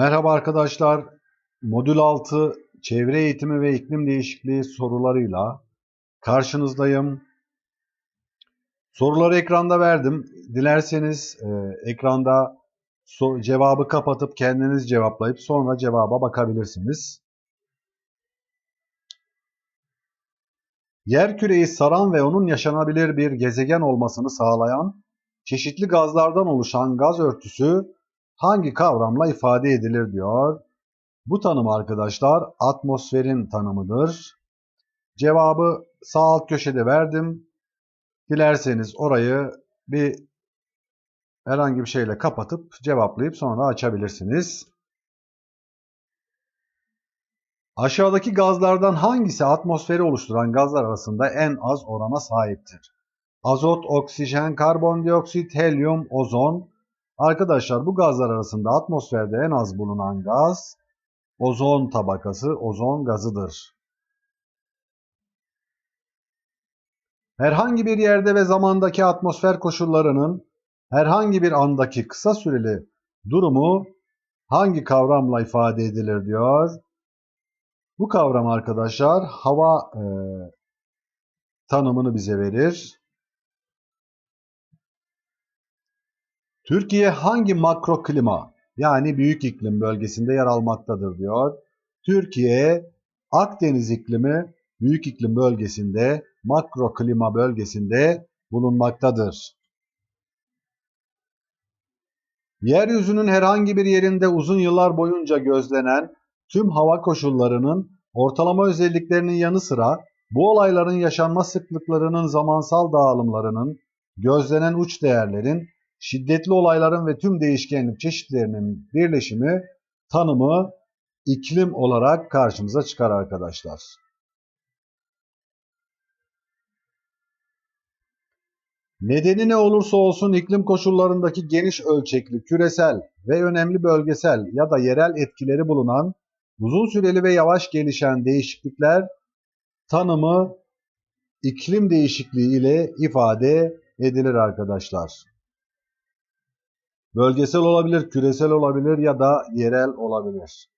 Merhaba arkadaşlar. Modül 6 Çevre Eğitimi ve İklim Değişikliği sorularıyla karşınızdayım. Soruları ekranda verdim. Dilerseniz e, ekranda so- cevabı kapatıp kendiniz cevaplayıp sonra cevaba bakabilirsiniz. Yerküreyi saran ve onun yaşanabilir bir gezegen olmasını sağlayan çeşitli gazlardan oluşan gaz örtüsü hangi kavramla ifade edilir diyor. Bu tanım arkadaşlar atmosferin tanımıdır. Cevabı sağ alt köşede verdim. Dilerseniz orayı bir herhangi bir şeyle kapatıp cevaplayıp sonra açabilirsiniz. Aşağıdaki gazlardan hangisi atmosferi oluşturan gazlar arasında en az orana sahiptir? Azot, oksijen, karbondioksit, helyum, ozon. Arkadaşlar bu gazlar arasında atmosferde en az bulunan gaz ozon tabakası, ozon gazıdır. Herhangi bir yerde ve zamandaki atmosfer koşullarının herhangi bir andaki kısa süreli durumu hangi kavramla ifade edilir diyor. Bu kavram arkadaşlar hava e, tanımını bize verir. Türkiye hangi makro klima yani büyük iklim bölgesinde yer almaktadır diyor. Türkiye Akdeniz iklimi büyük iklim bölgesinde makro klima bölgesinde bulunmaktadır. Yeryüzünün herhangi bir yerinde uzun yıllar boyunca gözlenen tüm hava koşullarının ortalama özelliklerinin yanı sıra bu olayların yaşanma sıklıklarının zamansal dağılımlarının, gözlenen uç değerlerin, şiddetli olayların ve tüm değişkenlik çeşitlerinin birleşimi tanımı iklim olarak karşımıza çıkar arkadaşlar. Nedeni ne olursa olsun iklim koşullarındaki geniş ölçekli, küresel ve önemli bölgesel ya da yerel etkileri bulunan uzun süreli ve yavaş gelişen değişiklikler tanımı iklim değişikliği ile ifade edilir arkadaşlar. Bölgesel olabilir, küresel olabilir ya da yerel olabilir.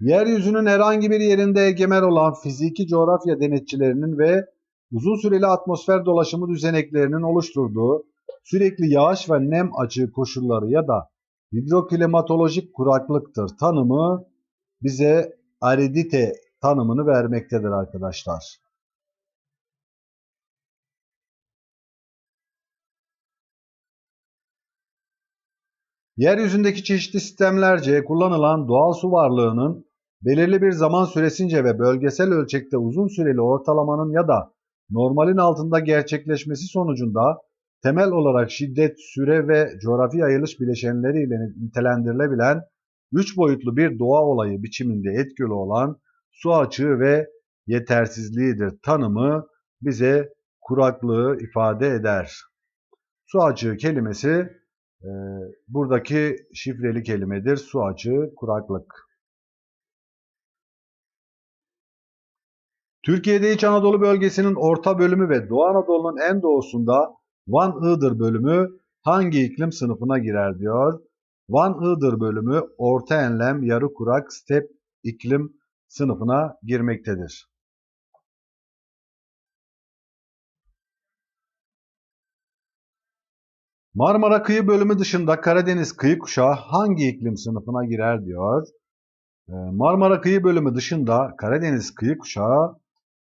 Yeryüzünün herhangi bir yerinde egemen olan fiziki coğrafya denetçilerinin ve uzun süreli atmosfer dolaşımı düzeneklerinin oluşturduğu sürekli yağış ve nem açığı koşulları ya da hidroklimatolojik kuraklıktır tanımı bize aridite tanımını vermektedir arkadaşlar. Yeryüzündeki çeşitli sistemlerce kullanılan doğal su varlığının belirli bir zaman süresince ve bölgesel ölçekte uzun süreli ortalamanın ya da normalin altında gerçekleşmesi sonucunda temel olarak şiddet, süre ve coğrafi yayılış bileşenleriyle nitelendirilebilen üç boyutlu bir doğa olayı biçiminde etkili olan su açığı ve yetersizliğidir tanımı bize kuraklığı ifade eder. Su açığı kelimesi buradaki şifreli kelimedir. Su açığı, kuraklık. Türkiye'de İç Anadolu bölgesinin orta bölümü ve Doğu Anadolu'nun en doğusunda Van-Iğdır bölümü hangi iklim sınıfına girer diyor. Van-Iğdır bölümü orta enlem, yarı kurak, step iklim sınıfına girmektedir. Marmara kıyı bölümü dışında Karadeniz kıyı kuşağı hangi iklim sınıfına girer diyor. Ee, Marmara kıyı bölümü dışında Karadeniz kıyı kuşağı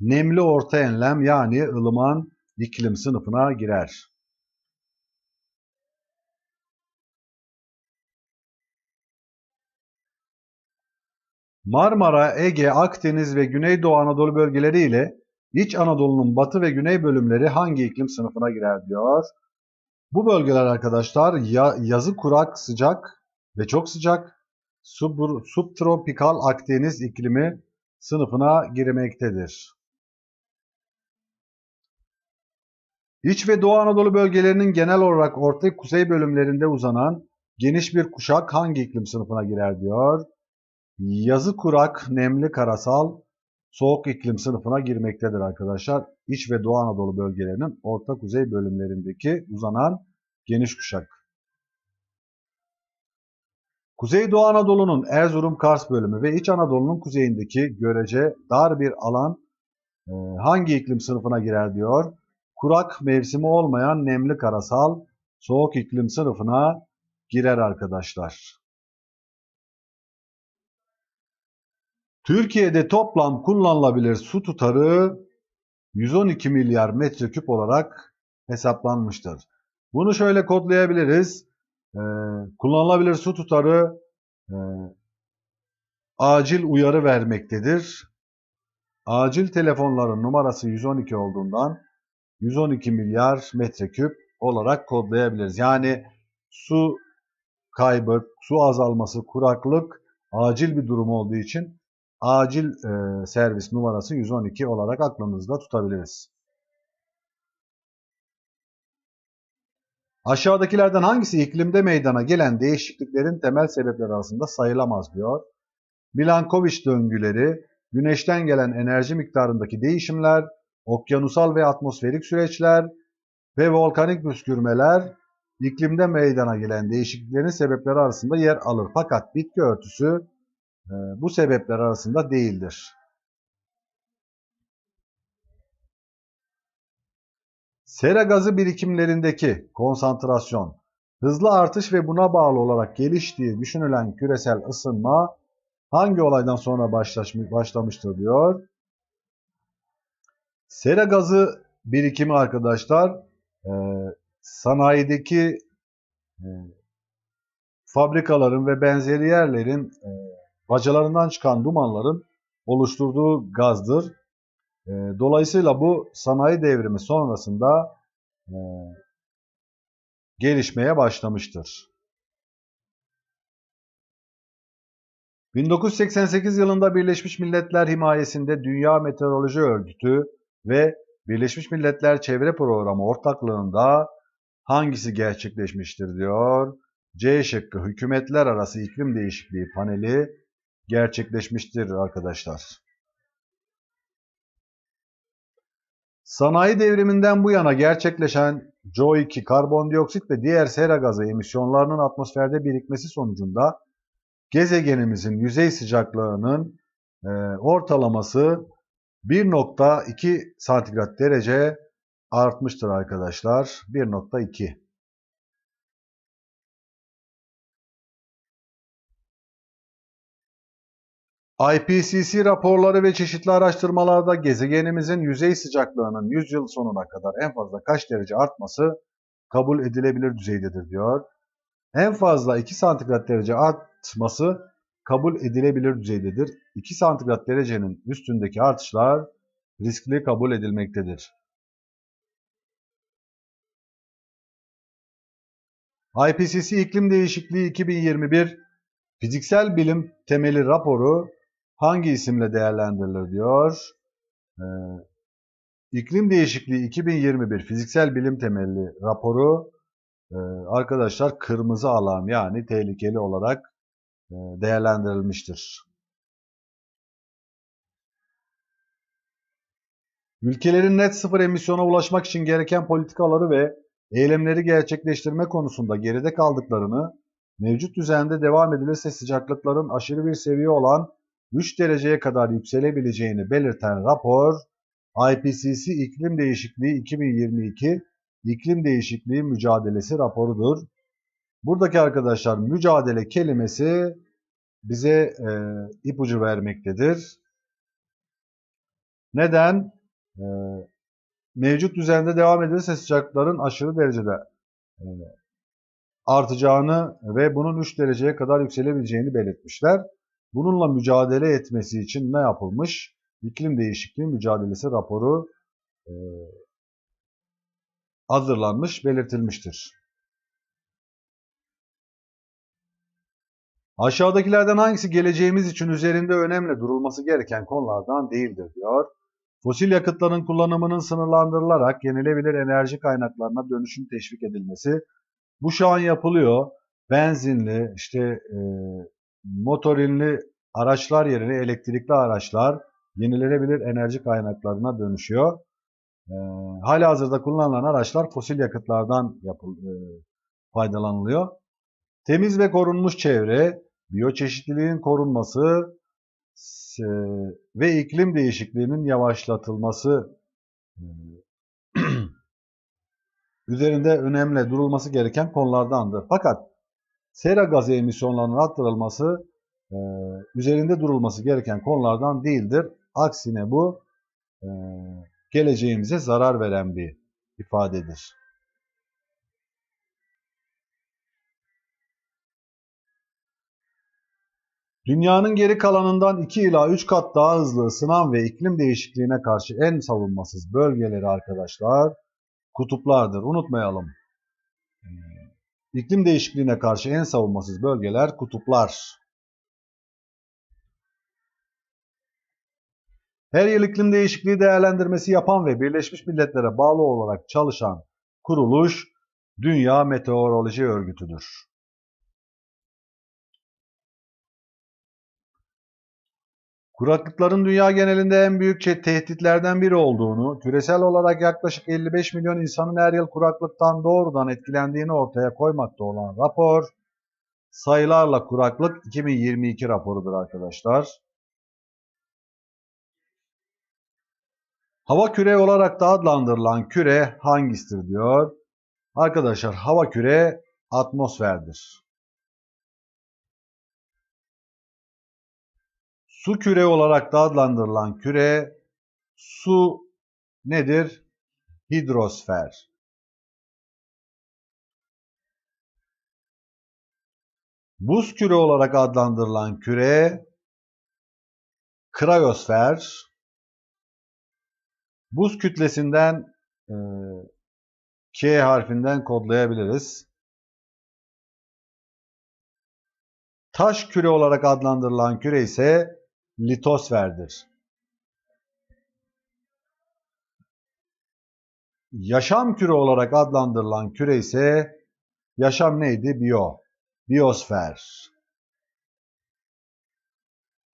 nemli orta enlem yani ılıman iklim sınıfına girer. Marmara, Ege, Akdeniz ve Güneydoğu Anadolu bölgeleri ile İç Anadolu'nun batı ve güney bölümleri hangi iklim sınıfına girer diyor. Bu bölgeler arkadaşlar ya, yazı kurak, sıcak ve çok sıcak sub, subtropikal Akdeniz iklimi sınıfına girmektedir. İç ve Doğu Anadolu bölgelerinin genel olarak orta kuzey bölümlerinde uzanan geniş bir kuşak hangi iklim sınıfına girer diyor. Yazı kurak, nemli, karasal, soğuk iklim sınıfına girmektedir arkadaşlar. İç ve Doğu Anadolu bölgelerinin orta kuzey bölümlerindeki uzanan geniş kuşak. Kuzeydoğu Anadolu'nun Erzurum-Kars bölümü ve İç Anadolu'nun kuzeyindeki görece dar bir alan e, hangi iklim sınıfına girer diyor. Kurak mevsimi olmayan nemli karasal soğuk iklim sınıfına girer arkadaşlar. Türkiye'de toplam kullanılabilir su tutarı 112 milyar metreküp olarak hesaplanmıştır. Bunu şöyle kodlayabiliriz. Ee, kullanılabilir su tutarı e, acil uyarı vermektedir. Acil telefonların numarası 112 olduğundan 112 milyar metreküp olarak kodlayabiliriz. Yani su kaybı, su azalması, kuraklık acil bir durum olduğu için acil e, servis numarası 112 olarak aklımızda tutabiliriz. Aşağıdakilerden hangisi iklimde meydana gelen değişikliklerin temel sebepleri arasında sayılamaz diyor. Milankovic döngüleri, güneşten gelen enerji miktarındaki değişimler, okyanusal ve atmosferik süreçler ve volkanik püskürmeler iklimde meydana gelen değişikliklerin sebepleri arasında yer alır. Fakat bitki örtüsü bu sebepler arasında değildir. Sera gazı birikimlerindeki konsantrasyon, hızlı artış ve buna bağlı olarak geliştiği düşünülen küresel ısınma hangi olaydan sonra başlamıştır diyor. Sera gazı birikimi arkadaşlar e, sanayideki e, fabrikaların ve benzeri yerlerin e, bacalarından çıkan dumanların oluşturduğu gazdır. E, dolayısıyla bu sanayi devrimi sonrasında e, gelişmeye başlamıştır. 1988 yılında Birleşmiş Milletler himayesinde Dünya Meteoroloji Örgütü ve Birleşmiş Milletler Çevre Programı ortaklığında hangisi gerçekleşmiştir diyor. C şıkkı hükümetler arası iklim değişikliği paneli gerçekleşmiştir arkadaşlar. Sanayi devriminden bu yana gerçekleşen CO2, karbondioksit ve diğer sera gazı emisyonlarının atmosferde birikmesi sonucunda gezegenimizin yüzey sıcaklığının e, ortalaması 1.2 santigrat derece artmıştır arkadaşlar. 1.2. IPCC raporları ve çeşitli araştırmalarda gezegenimizin yüzey sıcaklığının 100 yıl sonuna kadar en fazla kaç derece artması kabul edilebilir düzeydedir diyor. En fazla 2 santigrat derece artması kabul edilebilir düzeydedir. 2 santigrat derecenin üstündeki artışlar riskli kabul edilmektedir. IPCC İklim Değişikliği 2021 Fiziksel Bilim Temeli raporu hangi isimle değerlendirilir diyor. Ee, İklim Değişikliği 2021 Fiziksel Bilim Temelli raporu e, arkadaşlar kırmızı alan yani tehlikeli olarak e, değerlendirilmiştir. Ülkelerin net sıfır emisyona ulaşmak için gereken politikaları ve eylemleri gerçekleştirme konusunda geride kaldıklarını, mevcut düzende devam edilirse sıcaklıkların aşırı bir seviye olan 3 dereceye kadar yükselebileceğini belirten rapor, IPCC İklim Değişikliği 2022 İklim Değişikliği Mücadelesi raporudur. Buradaki arkadaşlar mücadele kelimesi bize e, ipucu vermektedir. Neden? E, mevcut düzende devam edilirse sıcaklıkların aşırı derecede e, artacağını ve bunun 3 dereceye kadar yükselebileceğini belirtmişler. Bununla mücadele etmesi için ne yapılmış? İklim değişikliği mücadelesi raporu e, hazırlanmış, belirtilmiştir. Aşağıdakilerden hangisi geleceğimiz için üzerinde önemli durulması gereken konulardan değildir diyor. Fosil yakıtların kullanımının sınırlandırılarak yenilebilir enerji kaynaklarına dönüşüm teşvik edilmesi. Bu şu an yapılıyor. Benzinli, işte e, motorinli araçlar yerine elektrikli araçlar yenilenebilir enerji kaynaklarına dönüşüyor. E, hala hazırda kullanılan araçlar fosil yakıtlardan yapıl, e, faydalanılıyor. Temiz ve korunmuş çevre, biyoçeşitliliğin korunması s- ve iklim değişikliğinin yavaşlatılması e, üzerinde önemli durulması gereken konulardandır. Fakat sera gazı emisyonlarının arttırılması e, üzerinde durulması gereken konulardan değildir. Aksine bu e, geleceğimize zarar veren bir ifadedir. Dünyanın geri kalanından 2 ila 3 kat daha hızlı ısınan ve iklim değişikliğine karşı en savunmasız bölgeleri arkadaşlar kutuplardır. Unutmayalım. İklim değişikliğine karşı en savunmasız bölgeler kutuplar. Her yıl iklim değişikliği değerlendirmesi yapan ve Birleşmiş Milletler'e bağlı olarak çalışan kuruluş Dünya Meteoroloji Örgütü'dür. Kuraklıkların dünya genelinde en büyük tehditlerden biri olduğunu, küresel olarak yaklaşık 55 milyon insanın her yıl kuraklıktan doğrudan etkilendiğini ortaya koymakta olan rapor, sayılarla kuraklık 2022 raporudur arkadaşlar. Hava küre olarak da adlandırılan küre hangisidir diyor. Arkadaşlar hava küre atmosferdir. Su küre olarak da adlandırılan küre su nedir? Hidrosfer. Buz küre olarak adlandırılan küre krayosfer. Buz kütlesinden e, K harfinden kodlayabiliriz. Taş küre olarak adlandırılan küre ise litosferdir. Yaşam küre olarak adlandırılan küre ise yaşam neydi? Biyo. Biyosfer.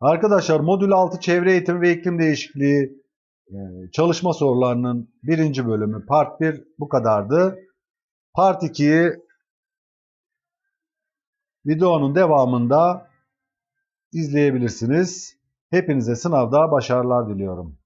Arkadaşlar modül 6 çevre eğitimi ve iklim değişikliği e, çalışma sorularının birinci bölümü part 1 bu kadardı. Part 2'yi videonun devamında izleyebilirsiniz. Hepinize sınavda başarılar diliyorum.